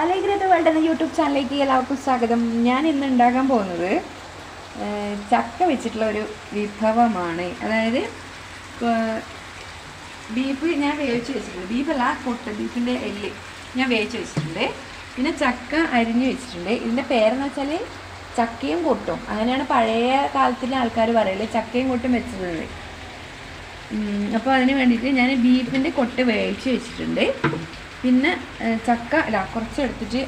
അലൈഗ്രത world എന്ന YouTube ചാനലിലേക്ക് എല്ലാവർക്കും സ്വാഗതം. ഞാൻ ഇന്ന് ഉണ്ടാക്കാൻ പോകുന്നത് ചക്ക വെച്ചിട്ടുള്ള ഒരു വിഭവമാണ്. അതായത് ബീഫ് ഞാൻ വേവിച്ച് വെച്ചിട്ടുണ്ട്. ബീഫല്ല കൊട്ട ബീഫിന്റെ എല്ല് ഞാൻ വേവിച്ച് വെച്ചിട്ടുണ്ട്. പിന്നെ ചക്ക അരിഞ്ഞ് വെച്ചിട്ടുണ്ട്. ഇതിന്റെ പേരെന്ന് വെച്ചാൽ ചക്കയും കൊട്ടും. അങ്ങനെയാണ് പഴയ കാലത്തിലെ ആൾക്കാർ പറയൽ ചക്കയും കൊട്ടും വെച്ചിട്ടുണ്ട് അപ്പോൾ അതിന് വേണ്ടിയിട്ട് ഞാൻ ബീഫിന്റെ കൊട്ട് വേവിച്ച് വെച്ചിട്ടുണ്ട്. പിന്നെ ചക്ക അല്ല കുറച്ച് എടുത്തിട്ട്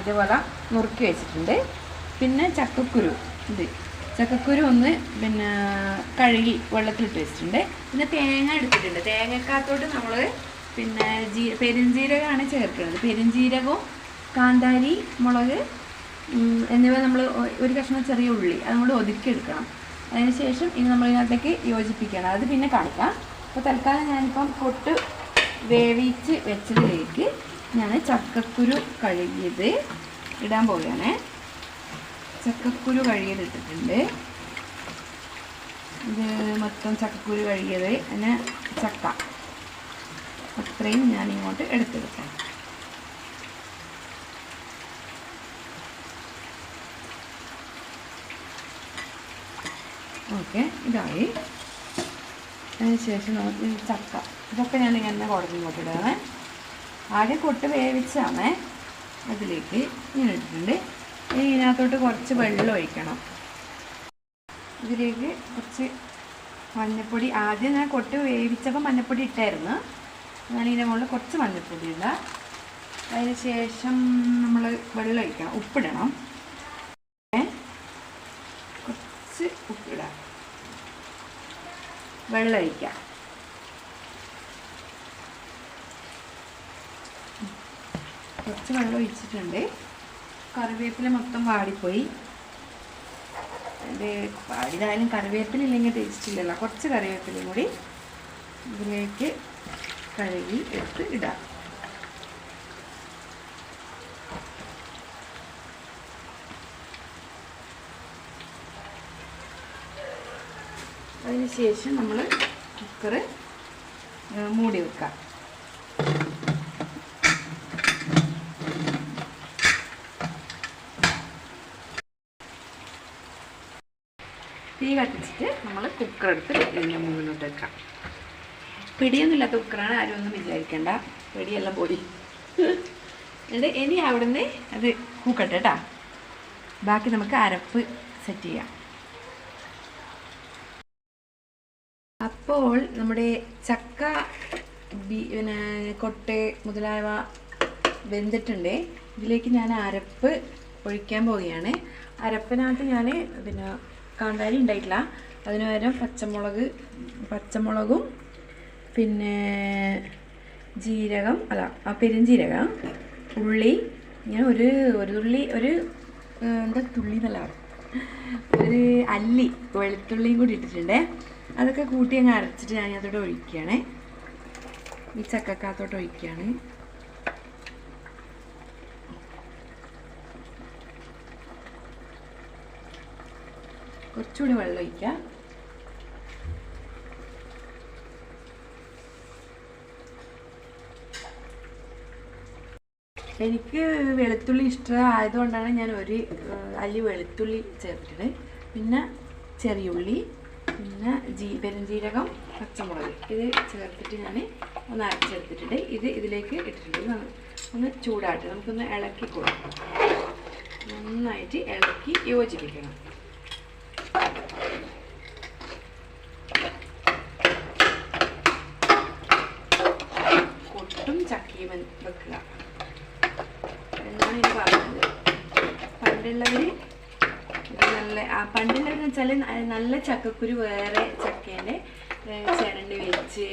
ഇതുപോലെ നുറുക്കി വെച്ചിട്ടുണ്ട്. പിന്നെ ചക്കക്കുരു ഇത്. ചക്കക്കുരു ഒന്ന് പിന്നെ കഴുകി വെള്ളത്തിലിട്ട് വെച്ചിട്ടുണ്ട്. പിന്നെ തേങ്ങ എടുത്തിട്ടുണ്ട്. തേങ്ങക്കകത്തോട്ട് നമ്മൾ പിന്നെ ജീ പെരുംജീരകമാണ് ചേർക്കുന്നത്. പെരുംജീരകവും കാന്താരി മുളക് എന്നിവ നമ്മൾ ഒരു കഷ്ണം ചെറിയ ഉള്ളി അത് നമ്മൾ ഒതുക്കിയെടുക്കണം. അതിനുശേഷം നമ്മൾ നമ്മളിതിനകത്തേക്ക് യോജിപ്പിക്കണം. അത് പിന്നെ കാണിക്കാം. അപ്പോൾ തൽക്കാലം ഞാനിപ്പം പൊട്ട് വേവിച്ച് വെച്ചതിലേക്ക് ഞാൻ ചക്കക്കുരു കഴുകിയത് ഇടാൻ പോവുകയാണ്. ചക്കക്കുരു കഴുകിയത് ഇട്ടിട്ടുണ്ട്. ഇത് മൊത്തം ചക്കക്കുരു കഴുകിയത് പിന്നെ ചക്ക. അത്രയും ഞാൻ ഇങ്ങോട്ട് എടുത്തെടുക്കാം. ഓക്കെ ഇതായി. അതിനുശേഷം നമുക്ക് ചക്ക. ഇതൊക്കെ ഞാൻ ഇങ്ങനെ കുടഞ്ഞ് ഇങ്ങോട്ട് ആദ്യം കൊട്ട് വേവിച്ചാണ് അതിലേക്ക് ഇങ്ങനെ ഇട്ടിട്ടുണ്ട്. ഇനി ഇതിനകത്തോട്ട് കുറച്ച് വെള്ളം ഒഴിക്കണം. ഇതിലേക്ക് കുറച്ച് മഞ്ഞൾപ്പൊടി ആദ്യം ഞാൻ കൊട്ട് വേവിച്ചപ്പോൾ മഞ്ഞൾപ്പൊടി ഇട്ടായിരുന്നു. ഞാൻ ഇതിന്റെ മുകളിൽ കുറച്ച് മഞ്ഞൾപ്പൊടി ഇടുക. അതിന് ശേഷം നമ്മൾ വെള്ളം ഒഴിക്കണം. ഉപ്പിടണം? കുറച്ച് ഉപ്പിടാം. വെള്ളം ഒഴിക്കാം. കുറച്ച് വെള്ളം ഒഴിച്ചിട്ടുണ്ട്. കറിവേപ്പില മൊത്തം വാടിപ്പോയി. അതിന്റെ വാടിയതായാലും കറിവേപ്പില ഇല്ലെങ്കിൽ ടേസ്റ്റ് ഇല്ലല്ലോ. കുറച്ച് കറിവേപ്പിലയും കൂടി ഇതിലേക്ക് കഴുകി എടുത്ത് ഇടാം. അതിനുശേഷം നമ്മൾ കുക്കർ മൂടി വെക്കാം. നമ്മൾ കുക്കർ എടുത്ത് ഇതിന്റെ മുകളിലോട്ട് വെക്കാം. പിടിയൊന്നുമില്ലാത്ത കുക്കറാണ് ആരും ഒന്നും വിചാരിക്കണ്ട. പിടിയെല്ലാം പോയി. എന്നിട്ട് ഇനി അവിടുന്ന് അത് കൂക്കട്ടെ കേട്ടോ ബാക്കി നമുക്ക് അരപ്പ് സെറ്റ് ചെയ്യാം. അപ്പോൾ നമ്മുടെ ചക്ക ബി പിന്നെ കൊട്ട് മുതലായവ വെന്തിട്ടുണ്ട്. ഇതിലേക്ക് ഞാൻ അരപ്പ് ഒഴിക്കാൻ പോവുകയാണ്. അരപ്പിനകത്ത് ഞാൻ പിന്നെ കാന്താരി ഉണ്ടായിട്ടില്ല. അതിന് പകരം പച്ചമുളക് പച്ചമുളകും പിന്നെ ജീരകം അല്ല ആ പെരുംജീരകം ഉള്ളി ഇങ്ങനെ ഒരു ഒരു തുള്ളി ഒരു എന്താ തുള്ളി എന്നല്ല ഒരു അല്ലി വെളുത്തുള്ളിയും കൂടി ഇട്ടിട്ടുണ്ട്. അതൊക്കെ കൂട്ടി അങ്ങ് അരച്ചിട്ട് ഞാൻ അതിലോട്ട് ഒഴിക്കുകയാണ്. ഈ ചക്കക്കകത്തോട്ട് ഒഴിക്കുകയാണ്. കുറച്ചുകൂടി വെള്ളം ഒഴിക്കാം. എനിക്ക് വെളുത്തുള്ളി ഇഷ്ടമായതുകൊണ്ടാണ് ഞാൻ ഒരു അല്ലി വെളുത്തുള്ളി ചേർത്തിട്ട് പിന്നെ ചെറിയുള്ളി പിന്നെ ജീ പെരുംജീരകം പച്ചമുളക് ഇത് ചേർത്തിട്ട് ഞാൻ ഒന്ന് അരച്ചെടുത്തിട്ടുണ്ട്. ഇത് ഇതിലേക്ക് ഇട്ടിട്ടുണ്ട്. ഒന്ന് ചൂടായിട്ട് നമുക്കൊന്ന് ഇളക്കി കൊടുക്കാം. നന്നായിട്ട് ഇളക്കി യോജിപ്പിക്കണം കൊട്ടും ചക്കയും വെ- വെക്കുക. എന്നാണ് ഇനി പറയുന്നത് പണ്ടുള്ളവർ നല്ല ആ പണ്ടുള്ളവരെന്ന് വെച്ചാൽ നല്ല ചക്കക്കുരു വേറെ ചക്കേന്റെ ചിരണ്ടി വെച്ച്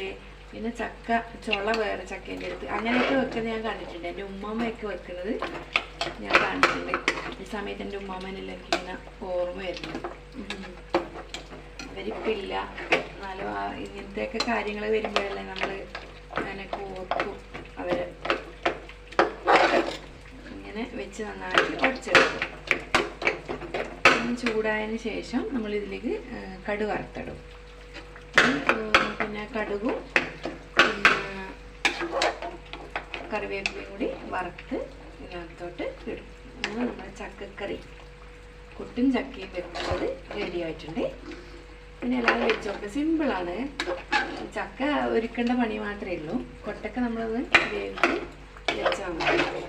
പിന്നെ ചക്ക ചുള വേറെ ചക്കേന്റെ അടുത്ത്. അങ്ങനെയൊക്കെ വെക്കുന്നത് ഞാൻ കണ്ടിട്ടുണ്ട്. എന്റെ ഉമ്മാമ്മയൊക്കെ വെക്കുന്നത് ഞാൻ കണ്ടിട്ടുണ്ട്. ഈ സമയത്ത് എന്റെ ഉമ്മാമ്മനെല്ലാം ഇങ്ങനെ ഓർമ്മ വരുന്നു. അവരിപ്പില്ല എന്നാലും ഇങ്ങനത്തെയൊക്കെ കാര്യങ്ങൾ വരുമ്പോഴല്ലേ നമ്മൾ അങ്ങനെ ഓർക്കും അവർ ഇങ്ങനെ വെച്ച് നന്നായിട്ട് ഉടച്ചെടുക്കും ചൂടായതിന് ശേഷം നമ്മൾ ഇതിലേക്ക് കടുക് വറുത്തിടും. പിന്നെ കടുകും പിന്നെ കറിവേപ്പിലയും കൂടി വറുത്ത് ഇതിനകത്തോട്ട് ഇടും. അങ്ങനെ നമ്മുടെ ചക്കക്കറി കുട്ടും ചക്കയും വെക്കുന്നത് റെഡി ആയിട്ടുണ്ട്. പിന്നെ എല്ലാവരും വെച്ച് നോക്കുക സിമ്പിളാണ് ചക്ക ഒരുക്കേണ്ട പണി മാത്രമേ ഉള്ളൂ. കൊട്ടക്ക നമ്മളത് വേവിച്ച് വെച്ചാൽ മതി.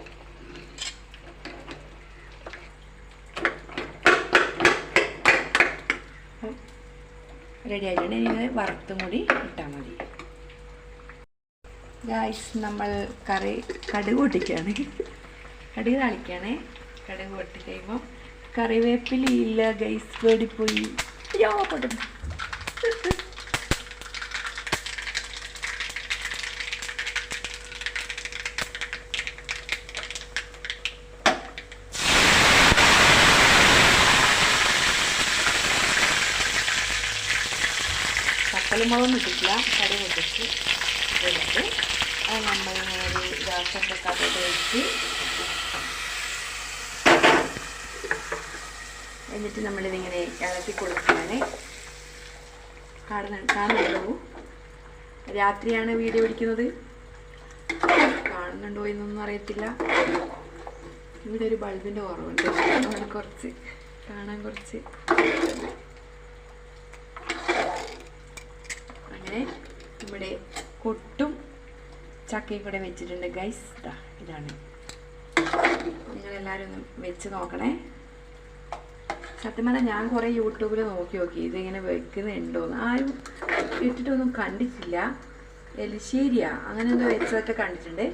റെഡി ആയിട്ടുണ്ട് ഇനി വറുത്തും കൂടി ഇട്ടാൽ മതി. ഗായ്സ് നമ്മൾ കറി കടുക് പൊട്ടിക്കുകയാണ്. കടുക് താളിക്കുകയാണ്. കടുക് പൊട്ടി കഴിയുമ്പോൾ കറിവേപ്പിലില്ല ഗൈസ് പേടിപ്പോയി അയ്യോ പൊട്ടും തക്കാളിമുളകൊന്നും ഇട്ടിട്ടില്ല കടുക് പൊട്ടിച്ച് എടുത്ത് അത് നമ്മൾ ഒരു ദോശന്റെ കഥയിട്ട് വെച്ച് എന്നിട്ട് നമ്മളിതിങ്ങനെ ഇളക്കി കൊടുക്കുകയാണ്. കാണുന്ന കാണുന്നുണ്ടോ? രാത്രിയാണ് വീഡിയോ പിടിക്കുന്നത്. കാണുന്നുണ്ടോ എന്നൊന്നും അറിയത്തില്ല. ഇവിടെ ഒരു ബൾബിന്റെ കുറവുണ്ട് കുറച്ച് കാണാൻ കുറച്ച് അങ്ങനെ നമ്മുടെ കൊട്ടും ചക്കയും കൂടെ വെച്ചിട്ടുണ്ട്. ഗൈസ് ഇതാ ഇതാണ്. നിങ്ങളെല്ലാവരും ഒന്ന് വെച്ച് നോക്കണേ. സത്യം പറഞ്ഞാൽ ഞാൻ കുറേ യൂട്യൂബിൽ നോക്കി നോക്കി ഇതിങ്ങനെ വെക്കുന്നുണ്ടോന്ന് ആരും ഇട്ടിട്ടൊന്നും കണ്ടിട്ടില്ല. എലിശ്ശേരിയാ. അങ്ങനെ എന്തോ വെച്ചതൊക്കെ കണ്ടിട്ടുണ്ട്.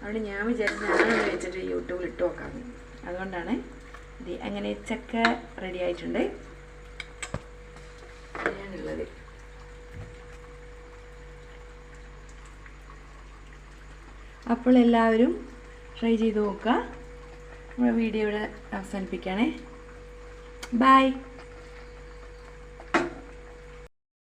അതുകൊണ്ട് ഞാൻ വിചാരിച്ചു ഞാനൊന്ന് വെച്ചിട്ട് യൂട്യൂബിൽ ഇട്ട് നോക്കാം. അതുകൊണ്ടാണ് അങ്ങനെ ചക്ക റെഡി ആയിട്ടുണ്ട്. അപ്പോൾ എല്ലാവരും ട്രൈ ചെയ്ത് നോക്കുക നമ്മുടെ വീഡിയോ ഇവിടെ അവസാനിപ്പിക്കുകയാണേ Bye.